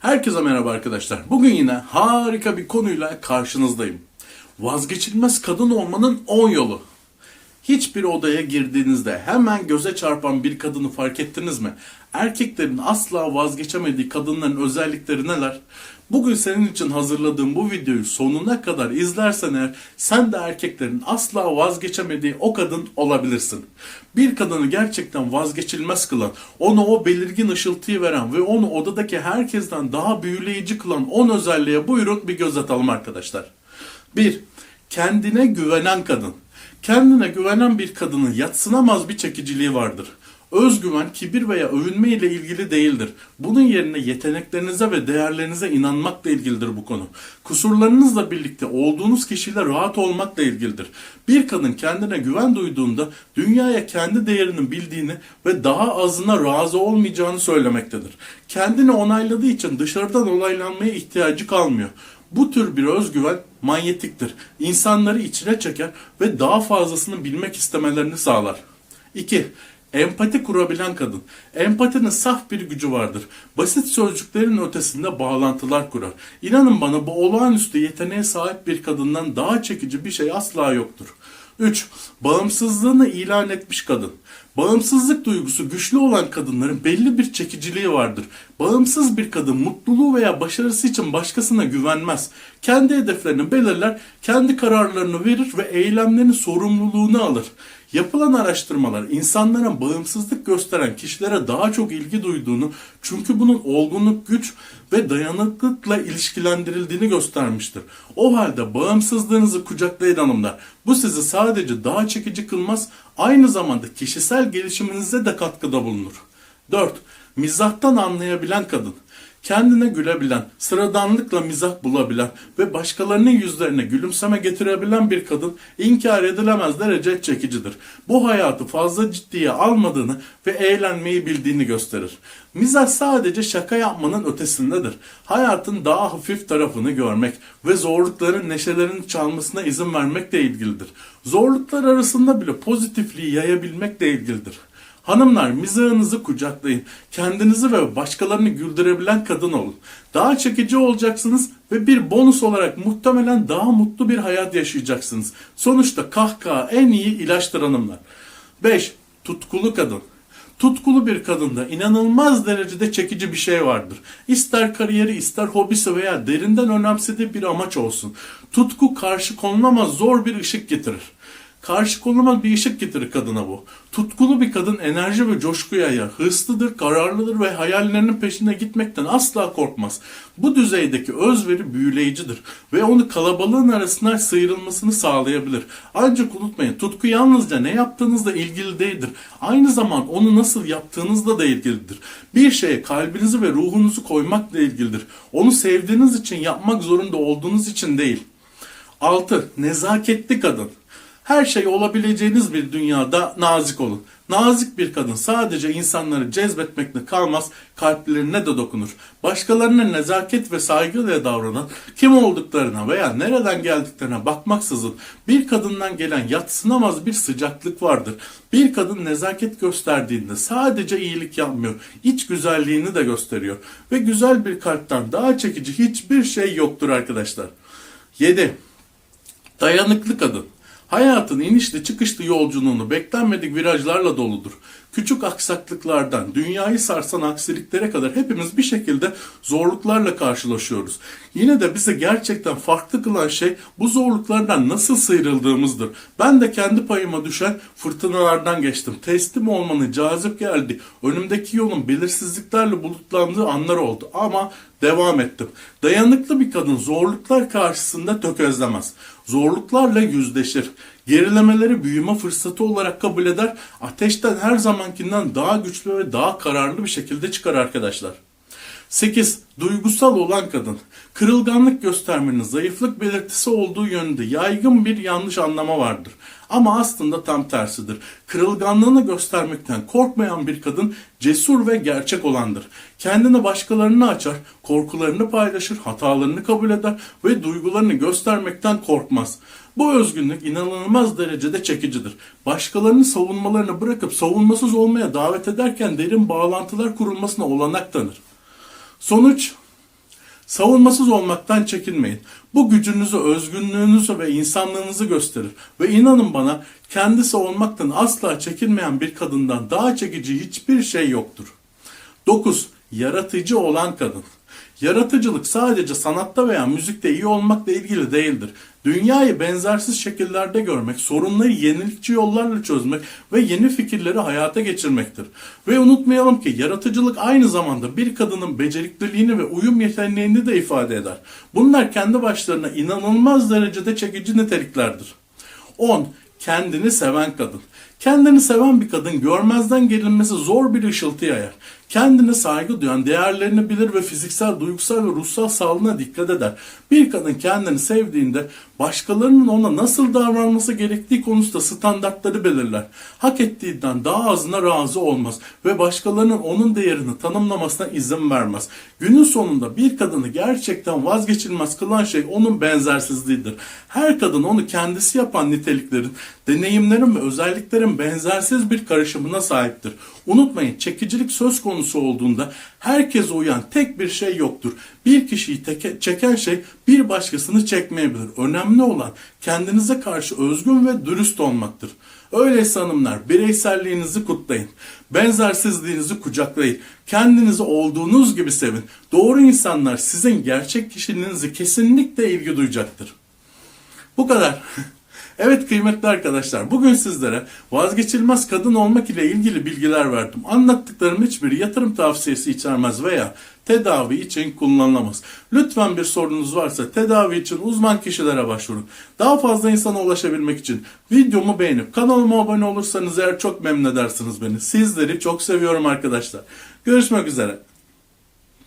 Herkese merhaba arkadaşlar. Bugün yine harika bir konuyla karşınızdayım. Vazgeçilmez kadın olmanın 10 yolu. Hiçbir odaya girdiğinizde hemen göze çarpan bir kadını fark ettiniz mi? Erkeklerin asla vazgeçemediği kadınların özellikleri neler? Bugün senin için hazırladığım bu videoyu sonuna kadar izlersen eğer sen de erkeklerin asla vazgeçemediği o kadın olabilirsin. Bir kadını gerçekten vazgeçilmez kılan, ona o belirgin ışıltıyı veren ve onu odadaki herkesten daha büyüleyici kılan 10 özelliğe buyurun bir göz atalım arkadaşlar. 1. Kendine güvenen kadın. Kendine güvenen bir kadının yatsınamaz bir çekiciliği vardır. Özgüven, kibir veya övünme ile ilgili değildir. Bunun yerine yeteneklerinize ve değerlerinize inanmakla ilgilidir bu konu. Kusurlarınızla birlikte olduğunuz kişiyle rahat olmakla ilgilidir. Bir kadın kendine güven duyduğunda dünyaya kendi değerini bildiğini ve daha azına razı olmayacağını söylemektedir. Kendini onayladığı için dışarıdan onaylanmaya ihtiyacı kalmıyor. Bu tür bir özgüven manyetiktir. İnsanları içine çeker ve daha fazlasını bilmek istemelerini sağlar. 2. Empati kurabilen kadın. Empatinin saf bir gücü vardır. Basit sözcüklerin ötesinde bağlantılar kurar. İnanın bana bu olağanüstü yeteneğe sahip bir kadından daha çekici bir şey asla yoktur. 3. Bağımsızlığını ilan etmiş kadın. Bağımsızlık duygusu güçlü olan kadınların belli bir çekiciliği vardır. Bağımsız bir kadın mutluluğu veya başarısı için başkasına güvenmez. Kendi hedeflerini belirler, kendi kararlarını verir ve eylemlerinin sorumluluğunu alır. Yapılan araştırmalar insanların bağımsızlık gösteren kişilere daha çok ilgi duyduğunu çünkü bunun olgunluk, güç ve dayanıklılıkla ilişkilendirildiğini göstermiştir. O halde bağımsızlığınızı kucaklayın hanımlar. Bu sizi sadece daha çekici kılmaz, aynı zamanda kişisel gelişiminize de katkıda bulunur. 4. Mizahtan anlayabilen kadın. Kendine gülebilen, sıradanlıkla mizah bulabilen ve başkalarının yüzlerine gülümseme getirebilen bir kadın inkar edilemez derece çekicidir. Bu hayatı fazla ciddiye almadığını ve eğlenmeyi bildiğini gösterir. Mizah sadece şaka yapmanın ötesindedir. Hayatın daha hafif tarafını görmek ve zorlukların neşelerini çalmasına izin vermekle ilgilidir. Zorluklar arasında bile pozitifliği yayabilmekle ilgilidir. Hanımlar mizahınızı kucaklayın. Kendinizi ve başkalarını güldürebilen kadın olun. Daha çekici olacaksınız ve bir bonus olarak muhtemelen daha mutlu bir hayat yaşayacaksınız. Sonuçta kahkaha en iyi ilaçtır hanımlar. 5. Tutkulu kadın. Tutkulu bir kadında inanılmaz derecede çekici bir şey vardır. İster kariyeri, ister hobisi veya derinden önemsediği bir amaç olsun. Tutku karşı konulamaz zor bir ışık getirir. Karşı konulamaz bir ışık getirir kadına bu. Tutkulu bir kadın enerji ve coşkuya yayar. Hırslıdır, kararlıdır ve hayallerinin peşine gitmekten asla korkmaz. Bu düzeydeki özveri büyüleyicidir ve onu kalabalığın arasından sıyrılmasını sağlayabilir. Ancak unutmayın tutku yalnızca ne yaptığınızla ilgili değildir. Aynı zaman onu nasıl yaptığınızla da ilgilidir. Bir şeye kalbinizi ve ruhunuzu koymakla ilgilidir. Onu sevdiğiniz için yapmak zorunda olduğunuz için değil. 6. Nezaketli kadın. Her şey olabileceğiniz bir dünyada nazik olun. Nazik bir kadın sadece insanları cezbetmekle kalmaz, kalplerine de dokunur. Başkalarına nezaket ve saygıyla davranan, kim olduklarına veya nereden geldiklerine bakmaksızın bir kadından gelen yatsınamaz bir sıcaklık vardır. Bir kadın nezaket gösterdiğinde sadece iyilik yapmıyor, iç güzelliğini de gösteriyor. Ve güzel bir kalpten daha çekici hiçbir şey yoktur arkadaşlar. 7. Dayanıklı kadın. Hayatın inişli çıkışlı yolculuğunu beklenmedik virajlarla doludur. Küçük aksaklıklardan dünyayı sarsan aksiliklere kadar hepimiz bir şekilde zorluklarla karşılaşıyoruz. Yine de bize gerçekten farklı kılan şey bu zorluklardan nasıl sıyrıldığımızdır. Ben de kendi payıma düşen fırtınalardan geçtim. Teslim olmanın cazip geldi. Önümdeki yolun belirsizliklerle bulutlandığı anlar oldu ama devam ettim. Dayanıklı bir kadın zorluklar karşısında tökezlemez. Zorluklarla yüzleşir. Gerilemeleri büyüme fırsatı olarak kabul eder. Ateşten her zamankinden daha güçlü ve daha kararlı bir şekilde çıkar arkadaşlar. 8. Duygusal olan kadın. Kırılganlık göstermenin zayıflık belirtisi olduğu yönünde yaygın bir yanlış anlama vardır. Ama aslında tam tersidir. Kırılganlığını göstermekten korkmayan bir kadın cesur ve gerçek olandır. Kendini başkalarına açar, korkularını paylaşır, hatalarını kabul eder ve duygularını göstermekten korkmaz. Bu özgünlük inanılmaz derecede çekicidir. Başkalarının savunmalarını bırakıp savunmasız olmaya davet ederken derin bağlantılar kurulmasına olanak tanır. Sonuç Savunmasız olmaktan çekinmeyin. Bu gücünüzü, özgünlüğünüzü ve insanlığınızı gösterir. Ve inanın bana kendisi olmaktan asla çekinmeyen bir kadından daha çekici hiçbir şey yoktur. 9. Yaratıcı olan kadın. Yaratıcılık sadece sanatta veya müzikte iyi olmakla ilgili değildir. Dünyayı benzersiz şekillerde görmek, sorunları yenilikçi yollarla çözmek ve yeni fikirleri hayata geçirmektir. Ve unutmayalım ki yaratıcılık aynı zamanda bir kadının becerikliliğini ve uyum yeteneğini de ifade eder. Bunlar kendi başlarına inanılmaz derecede çekici niteliklerdir. 10. Kendini seven kadın. Kendini seven bir kadın görmezden gelinmesi zor bir ışıltı yayar. Kendine saygı duyan, değerlerini bilir ve fiziksel, duygusal ve ruhsal sağlığına dikkat eder. Bir kadın kendini sevdiğinde başkalarının ona nasıl davranması gerektiği konusunda standartları belirler. Hak ettiğinden daha azına razı olmaz ve başkalarının onun değerini tanımlamasına izin vermez. Günün sonunda bir kadını gerçekten vazgeçilmez kılan şey onun benzersizliğidir. Her kadın onu kendisi yapan niteliklerin, deneyimlerin ve özelliklerin benzersiz bir karışımına sahiptir. Unutmayın çekicilik söz konusu olduğunda herkese uyan tek bir şey yoktur. Bir kişiyi teke- çeken şey bir başkasını çekmeyebilir. Önemli olan kendinize karşı özgün ve dürüst olmaktır. Öyleyse hanımlar bireyselliğinizi kutlayın. Benzersizliğinizi kucaklayın. Kendinizi olduğunuz gibi sevin. Doğru insanlar sizin gerçek kişiliğinizi kesinlikle ilgi duyacaktır. Bu kadar. Evet kıymetli arkadaşlar bugün sizlere vazgeçilmez kadın olmak ile ilgili bilgiler verdim. Anlattıklarım hiçbiri yatırım tavsiyesi içermez veya tedavi için kullanılamaz. Lütfen bir sorunuz varsa tedavi için uzman kişilere başvurun. Daha fazla insana ulaşabilmek için videomu beğenip kanalıma abone olursanız eğer çok memnun edersiniz beni. Sizleri çok seviyorum arkadaşlar. Görüşmek üzere.